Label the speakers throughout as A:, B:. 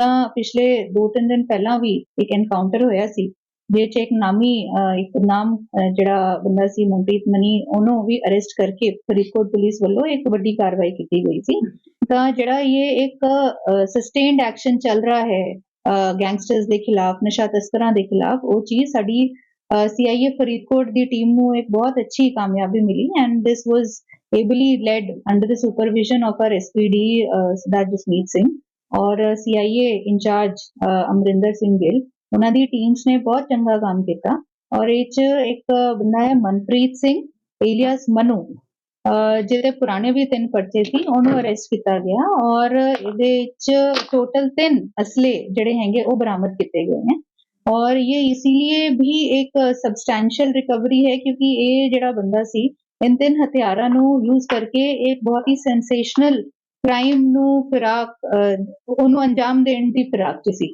A: ਤਾਂ ਪਿਛਲੇ 2-3 ਦਿਨ ਪਹਿਲਾਂ ਵੀ ਇੱਕ ਐਨਕਾਊਂਟਰ ਹੋਇਆ ਸੀ ਜਿਹਦੇ ਚ ਇੱਕ ਨਾਮੀ ਇੱਕ ਨਾਮ ਜਿਹੜਾ ਬੰਦਾ ਸੀ ਮਨਪ੍ਰੀਤ ਮਨੀ ਉਹਨੂੰ ਵੀ ਅਰੈਸਟ ਕਰਕੇ ਫਰੀਦਕੋਟ ਪੁਲਿਸ ਵੱਲੋਂ ਇੱਕ ਵੱਡੀ ਕਾਰਵਾਈ ਕੀਤੀ ਗਈ ਸੀ। ਤਾਂ ਜਿਹੜਾ ਇਹ ਇੱਕ ਸਸਟੇਨਡ ਐਕਸ਼ਨ ਚੱਲ ਰਿਹਾ ਹੈ ਗੈਂਗਸਟਰਸ ਦੇ ਖਿਲਾਫ ਨਸ਼ਾ ਤਸਕਰਾਂ ਦੇ ਖਿਲਾਫ ਉਹ ਚੀਜ਼ ਸਾਡੀ ਸੀਆਈਏ ਫਰੀਦਕੋਟ ਦੀ ਟੀਮ ਨੂੰ ਇੱਕ ਬਹੁਤ ਅੱਛੀ ਕਾਮਯਾਬੀ ਮਿਲੀ and this was ably led under the supervision of our SPD uh, Sardar Jasmeet Singh. ਔਰ ਸੀਆਈਏ ਇੰਚਾਰਜ ਅਮਰਿੰਦਰ ਸਿੰਘ ਗਿੱਲ, ਉਹਨਾਂ ਦੀ ਟੀਮਸ ਨੇ ਬਹੁਤ ਚੰਗਾ ਕੰਮ ਕੀਤਾ। ਔਰ ਇਹ ਚ ਇੱਕ ਬੰਦਾ ਹੈ ਮਨਪ੍ਰੀਤ ਸਿੰਘ ਏਲੀਅਸ ਮਨੂ। ਜਿਹਦੇ ਪੁਰਾਣੇ ਵੀ ਤਿੰਨ ਪਰਚੇ ਸੀ, ਉਹਨੂੰ ਅਰੈਸਟ ਕੀਤਾ ਗਿਆ। ਔਰ ਇਹਦੇ ਵਿੱਚ ਟੋਟਲ ਤਿੰਨ ਅਸਲੇ ਜਿਹੜੇ ਹੈਗੇ, ਉਹ ਬਰਾਮਦ ਕੀਤੇ ਗਏ ਨੇ। ਔਰ ਇਹ ਇਸੀलिए ਵੀ ਇੱਕ ਸਬਸਟੈਂਸ਼ੀਅਲ ਰਿਕਵਰੀ ਹੈ, ਕਿਉਂਕਿ ਇਹ ਜਿਹੜਾ ਬੰਦਾ ਸੀ ਇਨ ਤਿੰਨ ਹਥਿਆਰਾਂ ਨੂੰ ਯੂਜ਼ ਕਰਕੇ ਇੱਕ ਬਹੁਤ ਹੀ ਸੈਂਸੇਸ਼ਨਲ ਕ੍ਰਾਈਮ ਨੂੰ ਫਿਰਾਕ ਉਹਨੂੰ ਅੰਜਾਮ ਦੇਣ ਦੀ ਫਿਰਾਕ 'ਚ ਸੀ।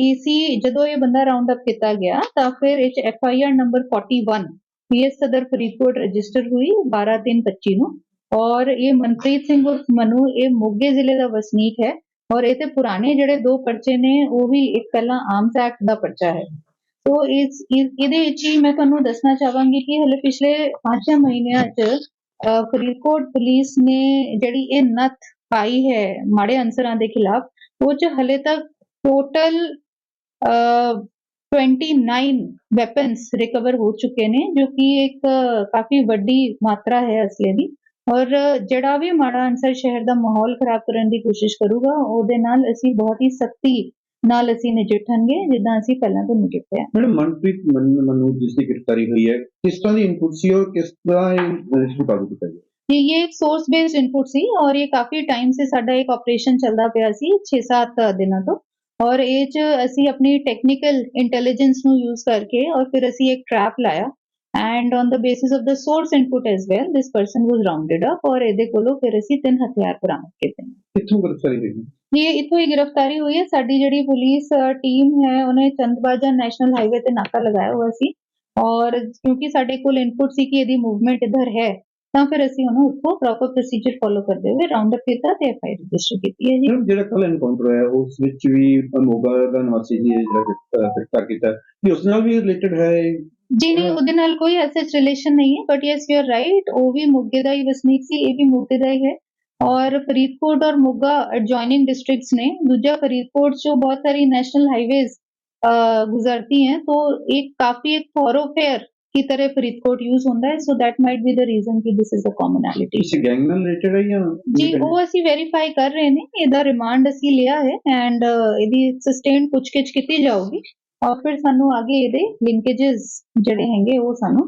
A: ਈਸੀ ਜਦੋਂ ਇਹ ਬੰਦਾ ਰਾਉਂਡ ਅਪ ਕੀਤਾ ਗਿਆ, ਤਾਂ ਫਿਰ ਇਹ F I R number 41 PS Sadar Faridkot register ਹੋਈ 12/3/25 ਨੂੰ। ਔਰ ਇਹ ਮਨਪ੍ਰੀਤ ਸਿੰਘ ਉਰਫ ਮਨੂ, ਇਹ ਮੋਗੇ ਜ਼ਿਲ੍ਹੇ ਦਾ ਵਸਨੀਕ ਹੈ। ਔਰ ਇਹ ਤੇ ਪੁਰਾਣੇ ਜਿਹੜੇ ਦੋ ਪਰਚੇ ਨੇ, ਉਹ ਵੀ ਇੱਕ ਪਹਿਲਾਂ ਆਰਮਸ ਐਕਟ ਦਾ ਪਰਚਾ ਹੈ। ਸੋ ਇਸ ਇਹਦੇ ਵਿੱਚ ਹੀ ਮੈਂ ਤੁਹਾਨੂੰ ਦੱਸਣਾ ਚਾਹਾਂਗੀ ਕਿ ਹਲੇ ਪਿਛਲੇ 5 ਮਹੀਨਿਆਂ 'ਚ ਫਰੀਦਕੋਟ ਪੁਲਿਸ ਨੇ ਜਿਹੜੀ ਇਹ ਨੱਥ ਪਾਈ ਹੈ ਮਾੜੇ ਅਨਸਰਾਂ ਦੇ ਖਿਲਾਫ, ਉਹ 'ਚ ਹਲੇ ਤੱਕ ਟੋਟਲ 29 ਵੈਪਨਸ ਰਿਕਵਰ ਹੋ ਚੁੱਕੇ ਨੇ, ਜੋ ਕਿ ਇੱਕ ਕਾਫੀ ਵੱਡੀ ਮਾਤਰਾ ਹੈ ਅਸਲੇ ਦੀ। ਔਰ ਜਿਹੜਾ ਵੀ ਮਾੜਾ ਅਨਸਰ ਸ਼ਹਿਰ ਦਾ ਮਾਹੌਲ ਖਰਾਬ ਕਰਨ ਦੀ ਕੋਸ਼ਿਸ਼ ਕਰੂਗਾ, ਉਹਦੇ ਨਾਲ ਅਸੀਂ ਬਹੁਤ ਹੀ ਸਖਤੀ ਨਾਲ ਅਸੀਂ ਨਜਿੱਠਾਂਗੇ ਜਿੱਦਾਂ ਅਸੀਂ ਪਹਿਲਾਂ ਤੋਂ ਨਜਿੱਠਿਆ
B: ਮੈਡਮ ਮਨਪ੍ਰੀਤ ਮਨ- ਮਨੋਜ ਜਿਸ ਦੀ ਗ੍ਰਿਫਤਾਰੀ ਹੋਈ ਹੈ। ਕਿਸ ਤਰ੍ਹਾਂ ਦੀ ਇਨਪੁਟ ਸੀ ਔਰ ਕਿਸ ਤਰ੍ਹਾਂ ਇਸ ਨੂੰ ਕਾਬੂ ਕੀਤਾ ਗਿਆ?
A: ਜੀ ਇਹ ਇੱਕ ਸੋਰਸ ਬੇਸਡ ਇਨਪੁਟ ਸੀ ਔਰ ਇਹ ਕਾਫੀ ਟਾਈਮ ਸੇ ਸਾਡਾ ਇੱਕ ਆਪਰੇਸ਼ਨ ਚੱਲਦਾ ਪਿਆ ਸੀ 6-7 ਦਿਨਾਂ ਤੋਂ। ਔਰ ਇਹ ਚ ਅਸੀਂ ਆਪਣੀ ਟੈਕਨੀਕਲ ਇੰਟੈਲੀਜੈਂਸ ਨੂੰ ਯੂਜ਼ ਕਰਕੇ ਔਰ ਫਿਰ ਅਸੀਂ ਇੱਕ ਟ੍ਰੈਪ ਲਾਇਆ। And on the basis of the source input as well this person was rounded up ਔਰ ਇਹਦੇ ਕੋਲੋਂ ਫਿਰ ਅਸੀਂ ਤਿੰਨ ਹਥਿਆਰ ਬਰਾਮਦ ਕੀਤੇ।
B: ਕਿੱਥੋਂ ਗ੍ਰਿਫਤਾਰੀ ਹੋਈ?
A: ਇਹ ਇੱਥੋਂ ਹੀ ਗ੍ਰਿਫਤਾਰੀ ਹੋਈ ਹੈ। ਸਾਡੀ ਜਿਹੜੀ ਪੁਲਿਸ ਟੀਮ ਹੈ ਉਹਨੇ ਚੰਦਬਾਜਾ ਨੈਸ਼ਨਲ ਹਾਈਵੇ ਤੇ ਨਾਕਾ ਲਗਾਇਆ ਹੋਇਆ ਸੀ। ਔਰ ਕਿਉਂਕਿ ਸਾਡੇ ਕੋਲ ਇਨਪੁਟ ਸੀ ਕਿ ਇਹਦੀ ਮੂਵਮੈਂਟ ਇਧਰ ਹੈ ਤਾਂ ਫਿਰ ਅਸੀਂ ਉਹਨੂੰ ਉੱਥੋਂ ਪ੍ਰੋਪਰ ਪ੍ਰੋਸੀਜਰ ਫੋਲੋ ਕਰਦੇ ਹੋਏ ਰਾਉਂਡ ਅਪ ਕੀਤਾ ਤੇ ਐਫਆਈਆਰ ਰਜਿਸਟਰ ਕੀਤੀ ਹੈ ਜੀ।
B: ਮੈਡਮ ਜਿਹੜਾ ਕੱਲ ਐਨਕਾਊਂਟਰ ਹੋਇਆ ਉਸ ਵਿੱਚ ਵੀ ਮੋਗਾ ਦਾ ਨਿਵਾਸੀ ਇਹ ਜਿਹੜਾ ਗ੍ਰਿਫਤਾਰ ਕੀਤਾ। ਕਿ ਉਸ ਨਾਲ ਵੀ ਰਿਲੇਟਡ ਹੈ ਇਹ?
A: ਜੀ ਨਹੀਂ
B: ਹਾਂ।
A: ਉਹਦੇ ਨਾਲ ਕੋਈ ਐਸਾ ਰਿਲੇਸ਼ਨ ਨਹੀਂ ਹੈ but yes you are right ਉਹ ਵੀ ਮੋਗੇ ਦਾ ਹੀ ਵਸਨੀਕ ਸੀ ਇਹ ਵੀ ਮੋਗੇ ਦਾ ਹੀ ਹੈ और फरीदकोट और मोगा एडजॉइनिंग डिस्ट्रिक्ट्स ने दूजा फरीदकोट जो बहुत सारी नेशनल हाईवेज गुजरती हैं तो एक काफी एक थॉरोफेयर की तरह फरीदकोट यूज होता है so that might be the reason कि दिस इज अ कॉमनैलिटी
B: ਕਿਸੇ ਗੈਂਗ ਨਾਲ ਰਿਲੇਟਡ ਹੈ ਜਾਂ
A: ਜੀ ਉਹ ਅਸੀਂ ਵੈਰੀਫਾਈ ਕਰ ਰਹੇ ਨੇ ਇਹਦਾ ਰਿਮਾਂਡ ਅਸੀਂ ਲਿਆ ਹੈ ਐਂਡ ਇਹਦੀ ਸਸਟੇਨ ਪੁੱਛਗਿੱਛ ਕੀਤੀ ਜਾਊਗੀ ਔਰ ਫਿਰ ਸਾਨੂੰ ਅੱਗੇ ਇਹਦੇ ਲਿੰਕੇजेस ਜਿਹੜੇ ਹੈਗੇ ਉਹ ਸਾਨੂੰ